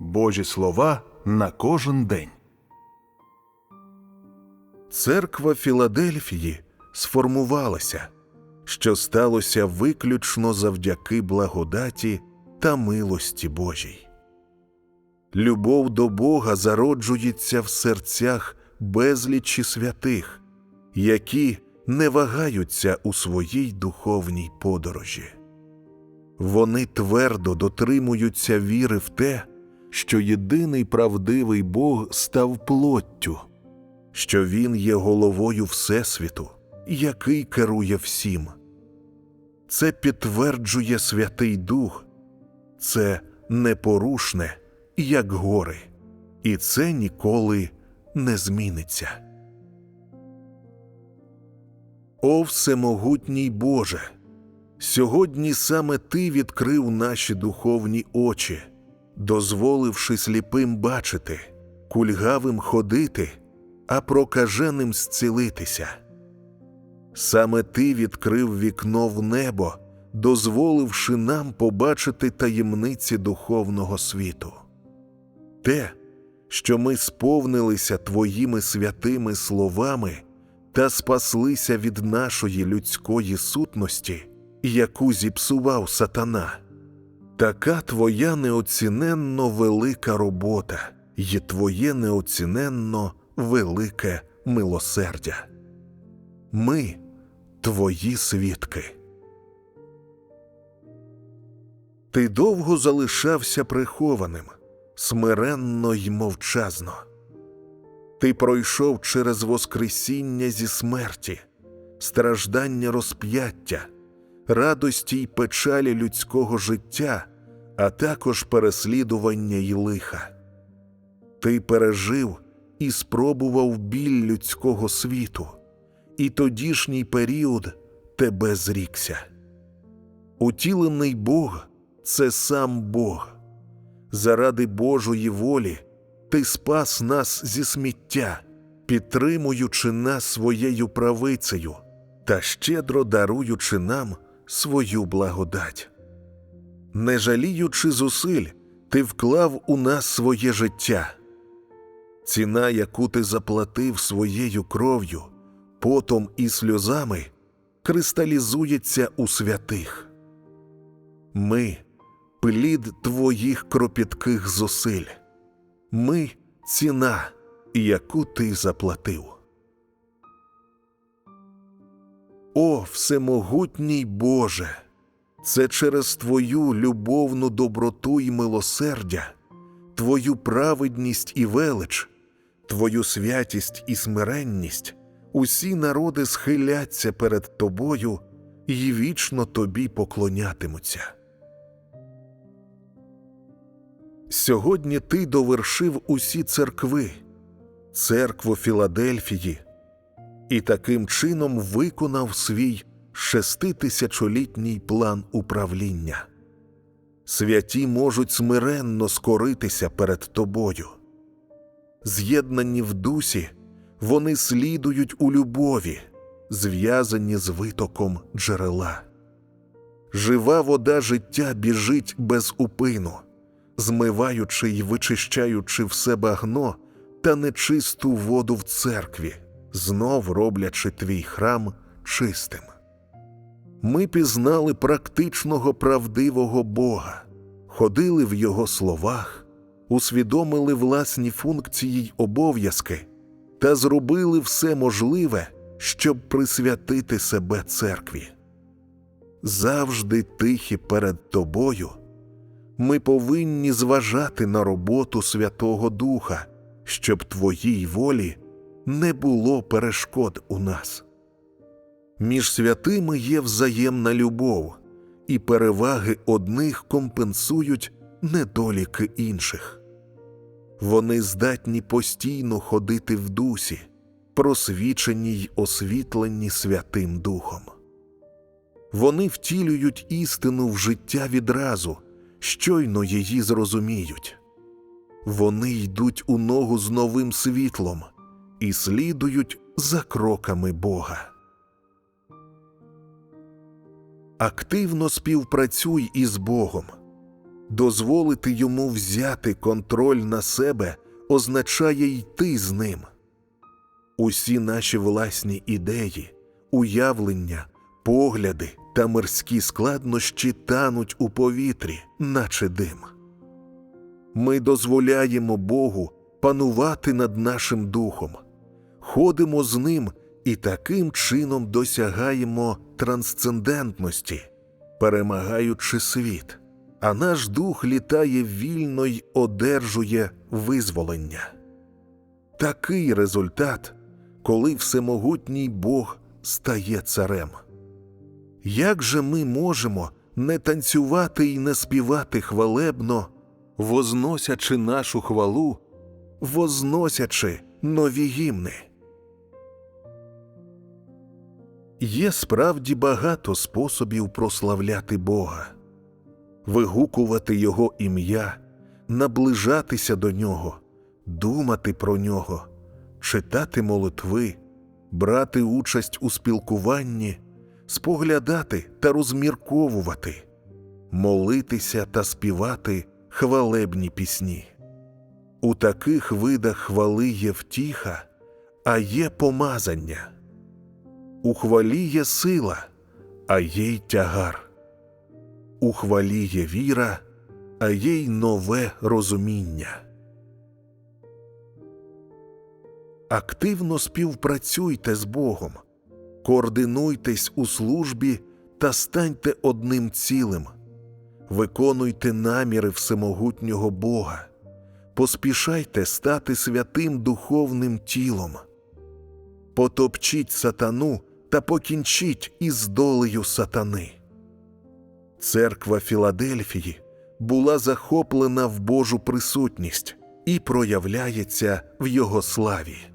Божі слова на кожен день. Церква Філадельфії сформувалася, що сталося виключно завдяки благодаті та милості Божій. Любов до Бога зароджується в серцях безлічі святих, які не вагаються у своїй духовній подорожі. Вони твердо дотримуються віри в те, що єдиний правдивий Бог став плоттю, що Він є головою Всесвіту, який керує всім. Це підтверджує Святий Дух, це непорушне, як гори, і це ніколи не зміниться. О всемогутній Боже! Сьогодні саме Ти відкрив наші духовні очі, дозволивши сліпим бачити, кульгавим ходити, а прокаженим зцілитися. Саме Ти відкрив вікно в небо, дозволивши нам побачити таємниці духовного світу. Те, що ми сповнилися Твоїми святими словами та спаслися від нашої людської сутності яку зіпсував сатана. Така твоя неоціненно велика робота і твоє неоціненно велике милосердя. Ми твої свідки. Ти довго залишався прихованим, смиренно й мовчазно. Ти пройшов через Воскресіння зі смерті, страждання розп'яття радості й печалі людського життя, а також переслідування й лиха. Ти пережив і спробував біль людського світу, і тодішній період тебе зрікся. Утілений Бог це сам Бог. Заради Божої волі ти спас нас зі сміття, підтримуючи нас своєю правицею та щедро даруючи нам свою благодать. Не жаліючи зусиль, ти вклав у нас своє життя. Ціна, яку ти заплатив своєю кров'ю, потом і сльозами, кристалізується у святих. Ми плід твоїх кропітких зусиль, ми ціна, яку ти заплатив. О, всемогутній Боже, це через Твою любовну доброту і милосердя, Твою праведність і велич, Твою святість і смиренність, усі народи схиляться перед Тобою і вічно Тобі поклонятимуться. Сьогодні Ти довершив усі церкви, церкву Філадельфії і таким чином виконав свій шеститисячолітній план управління. Святі можуть смиренно скоритися перед тобою. З'єднані в дусі, вони слідують у любові, зв'язані з витоком джерела. Жива вода життя біжить без упину, змиваючи й вичищаючи все багно та нечисту воду в церкві знов роблячи твій храм чистим. Ми пізнали практичного правдивого Бога, ходили в Його словах, усвідомили власні функції й обов'язки та зробили все можливе, щоб присвятити себе церкві. Завжди тихі перед тобою. Ми повинні зважати на роботу Святого Духа, щоб твоїй волі не було перешкод у нас. Між святими є взаємна любов, і переваги одних компенсують недоліки інших. Вони здатні постійно ходити в дусі, просвічені й освітлені Святим Духом. Вони втілюють істину в життя відразу, щойно її зрозуміють. Вони йдуть у ногу з новим світлом, і слідують за кроками Бога. Активно співпрацюй із Богом. Дозволити йому взяти контроль на себе означає йти з ним. Усі наші власні ідеї, уявлення, погляди та мирські складнощі тануть у повітрі, наче дим. Ми дозволяємо Богу панувати над нашим духом, ходимо з ним і таким чином досягаємо трансцендентності, перемагаючи світ, а наш дух літає вільно й одержує визволення. Такий результат, коли всемогутній Бог стає царем. Як же ми можемо не танцювати і не співати хвалебно, возносячи нашу хвалу, возносячи нові гімни? Є справді багато способів прославляти Бога, вигукувати Його ім'я, наближатися до Нього, думати про Нього, читати молитви, брати участь у спілкуванні, споглядати та розмірковувати, молитися та співати хвалебні пісні. У таких видах хвали є втіха, а є помазання. У хвалі є сила, а є тягар. У хвалі є віра, а є нове розуміння. Активно співпрацюйте з Богом, координуйтесь у службі та станьте одним цілим, виконуйте наміри всемогутнього Бога, поспішайте стати святим духовним тілом, потопчіть сатану та покінчіть із долею сатани. Церква Філадельфії була захоплена в Божу присутність і проявляється в його славі.